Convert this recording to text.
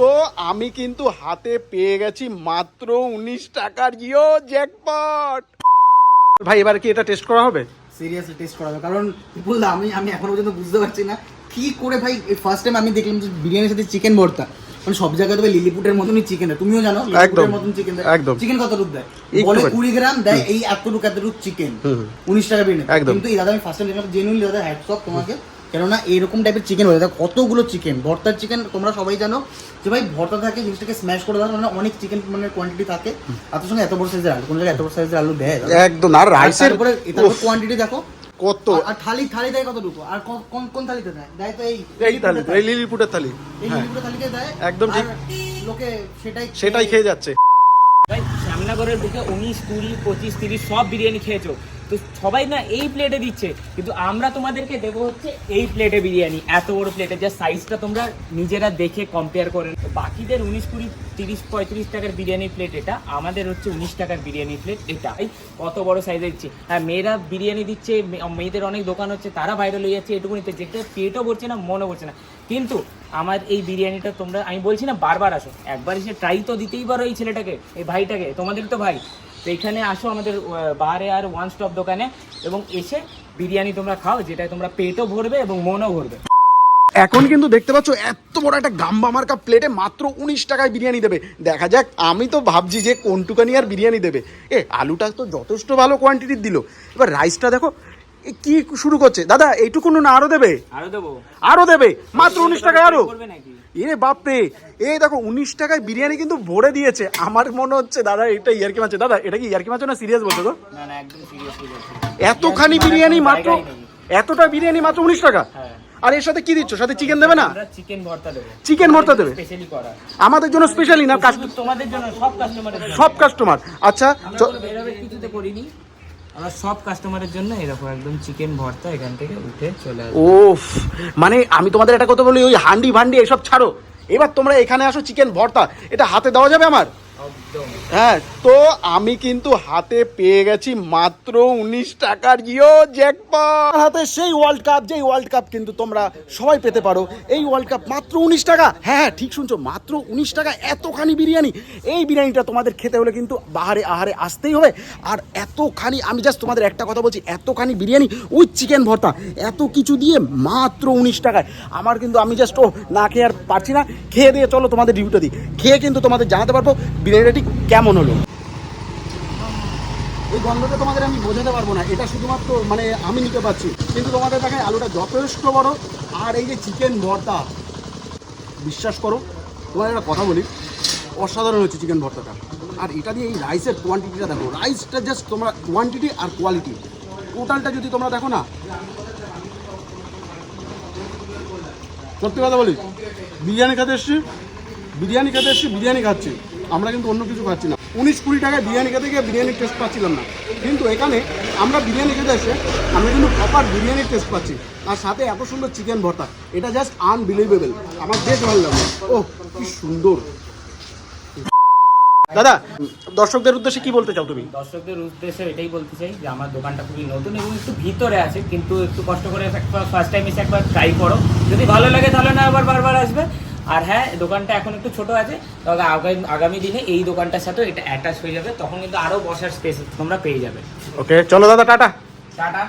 তো আমি কিন্তু হাতে পেয়ে গেছি মাত্র উনিশ টাকার জিও জ্যাকপট। ভাই এবার কি এটা টেস্ট করা হবে? সিরিয়াসলি টেস্ট করা হবে কারণ বললাম আমি আমি এখনও পর্যন্ত বুঝতে পারছি না কি করে ভাই ফার্স্ট টাইম আমি দেখলাম যে বিরিয়ানির সাথে চিকেন ভর্তা। মানে সব জায়গায় তো লিলিপুটের মতনই চিকেন তুমিও জানো লিলিপুটের মতন চিকেন দেয়। একদম। চিকেন কত রূপ দেয়? বলে করে। কুড়ি গ্রাম দেয় এই এতটুকু এতটুকু চিকেন উনিশ টাকা বিরিয়ানি। কিন্তু এই দাদা আমি ফার্স্ট টাইম দেখলাম জেনুইনলি দাদা হ্যাটস অফ তোমাকে কেননা এরকম টাইপের চিকেন বলে দেখো কতগুলো চিকেন ভর্তার চিকেন তোমরা সবাই জানো যে ভাই ভর্তা থাকে জিনিসটাকে স্ম্যাশ করে দাও মানে অনেক চিকেন মানে কোয়ান্টিটি থাকে। আর তার সঙ্গে এত বড় সাইজের আলু কোন জায়গায় এত বড় সাইজের আলু দেয়? একদম আর রাইসের তারপরে তারপর কোয়ান্টিটি দেখো। কত? আর- থালি থালি দেয় কতটুকু? আর কোন- কোন কোন থালিতে দেয়? দেয় তো এই এই থালি এই লিলিপুটের থালি। এই হ্যাঁ। লিলিপুরের থালিতে দেয় একদম ঠিক। লোকে সেটাই সেটাই খেয়ে যাচ্ছে। ভাই শ্যামনগরের বুকে উনিশ কুড়ি পঁচিশ তিরিশ সব বিরিয়ানি খেয়েছো। তো সবাই না এই প্লেটে দিচ্ছে। কিন্তু আমরা তোমাদেরকে দেবো হচ্ছে এই প্লেটে বিরিয়ানি। এত বড় প্লেটে যা সাইজটা তোমরা নিজেরা দেখে কম্পেয়ার করে নাও। বাকিদের উনিশ কুড়ি, তিরিশ, পঁয়ত্রিশ টাকার বিরিয়ানি প্লেট এটা। আমাদের হচ্ছে উনিশ টাকার বিরিয়ানি প্লেট এটা। এই কত বড় সাইজের দিচ্ছে। হ্যাঁ মেয়েরা বিরিয়ানি দিচ্ছে মেয়েদের অনেক দোকান হচ্ছে, তারা ভাইরাল হয়ে যাচ্ছে এটুকুনিতে যেটা পেটও ভরছে না, মনও ভরছে না। কিন্তু আমার এই বিরিয়ানিটা তোমরা, আমি বলছি না বারবার আসো। একবার এসে ট্রাই তো দিতেই পারো এই ছেলেটাকে, এই ভাইটাকে। তোমাদের তো ভাই। তো এখানে আসো আমাদের বারে আর ওয়ান স্টপ দোকানে এবং এসে বিরিয়ানি তোমরা খাও যেটা তোমরা পেটও ভরবে এবং মনও ভরবে। এখন কিন্তু দেখতে পাচ্ছ, এত বড় একটা গাম্বা মার্কা প্লেটে মাত্র উনিশ টাকায় বিরিয়ানি দেবে। দেখা যাক, আমি তো ভাবছি যে কোনটুকানি আর বিরিয়ানি দেবে। এ, আলুটা তো যথেষ্ট ভালো কোয়ান্টিটির দিল। এবার রাইসটা দেখো কি শুরু করছে? দাদা এইটুকুন না আরও দেবে? আরও দেবো। আরও দেবে? মাত্র উনিশ টাকায় আরও? করবে নাকি? এ বাপরে এই দেখো উনিশ টাকায় বিরিয়ানি কিন্তু ভরে দিয়েছে। আমার মনে হচ্ছে দাদা এটা ইয়ারকি মাছ দাদা এটা কি ইয়ারকি মাছ না সিরিয়াস বলছো তো এতখানি বিরিয়ানি মাত্র এতটা বিরিয়ানি মাত্র উনিশ টাকা? হ্যাঁ। আর এর সাথে কি দিচ্ছ? সাথে চিকেন দেবে না? চিকেন ভর্তা দেবো। চিকেন ভর্তা দেবে। আমাদের জন্য স্পেশালি না? তোমাদের জন্য সব কাস্টমারের জন্য। সব কাস্টমার আচ্ছা কিছুতে করিনি। আমরা সব কাস্টমারের জন্য এরকম একদম চিকেন ভর্তা এখান থেকে উঠে চলে আসবে। ওফ মানে আমি তোমাদের একটা কথা বলি ওই হান্ডি ভান্ডি এসব ছাড়ো। এবার তোমরা এখানে আসো চিকেন ভর্তা এটা হাতে দেওয়া যাবে আমার? হ্যাঁ তো আমি কিন্তু হাতে পেয়ে গেছি মাত্র উনিশ টাকার জিও জ্যাকপট হাতে সেই ওয়ার্ল্ড কাপ যেই ওয়ার্ল্ড কাপ কিন্তু তোমরা সবাই পেতে পারো। এই ওয়ার্ল্ড কাপ মাত্র উনিশ টাকা। হ্যাঁ হ্যাঁ ঠিক শুনছো মাত্র উনিশ টাকা এতখানি বিরিয়ানি। এই বিরিয়ানিটা তোমাদের খেতে হলে কিন্তু বাহারে আহারে আসতেই হবে। আর এতখানি আমি জাস্ট তোমাদের একটা কথা বলছি এতখানি বিরিয়ানি উইথ চিকেন ভর্তা এত কিছু দিয়ে মাত্র উনিশ টাকায়। আমার কিন্তু আমি জাস্ট ও না খেয়ে আর পারছি না। খেয়ে দিয়ে চলো তোমাদের রিভিউটা দিই। খেয়ে কিন্তু তোমাদের জানাতে পারব বিরিয়ানিটা ঠিক কেমন হলো? এই গন্ধটা তোমাদের আমি বোঝাতে পারব না। এটা শুধুমাত্র মানে আমি নিতে পারছি। কিন্তু তোমাদের দেখায় আলুটা যথেষ্ট বড়। আর এই যে চিকেন ভর্তা, বিশ্বাস করো তোমার একটা কথা বলি। অসাধারণ হচ্ছে চিকেন ভর্তাটা। আর এটা দিয়ে এই রাইসের কোয়ান্টিটিটা দেখো। রাইসটা জাস্ট তোমরা কোয়ান্টিটি আর কোয়ালিটি টোটালটা যদি তোমরা দেখো না, সত্যি কথা বলি, বিরিয়ানি খেতে এসছি, বিরিয়ানি খেতে এসছি, বিরিয়ানি খাচ্ছি। আমরা কিন্তু অন্য কিছু খাচ্ছি না। উনিশ কুড়ি টাকায় বিরিয়ানি খেতে গিয়ে বিরিয়ানির টেস্ট পাচ্ছিলাম না। কিন্তু এখানে আমরা বিরিয়ানি খেতে এসে আমরা কিন্তু প্রপার বিরিয়ানির টেস্ট পাচ্ছি। আর সাথে এত সুন্দর চিকেন ভর্তা। এটা জাস্ট আনবিলিভেবল আমার বেশ ভালো লাগল। ও কি সুন্দর। দাদা, দর্শকদের উদ্দেশ্যে কি বলতে চাও তুমি? দর্শকদের উদ্দেশ্যে এটাই বলতে চাই যে, আমার দোকানটা খুবই নতুন এবং একটু ভিতরে আছে, কিন্তু একটু কষ্ট করে ফার্স্ট টাইম এসে একবার ট্রাই করো। যদি ভালো লাগে তাহলে না আবার বারবার আসবে। আর হ্যাঁ দোকানটা এখন একটু ছোট আছে তবে আগামী আগামী দিনে এই দোকানটার সাথে এটা অ্যাটাচ হয়ে যাবে তখন কিন্তু আরও বসার স্পেস তোমরা পেয়ে যাবে। ওকে চলো দাদা টাটা। টাটা।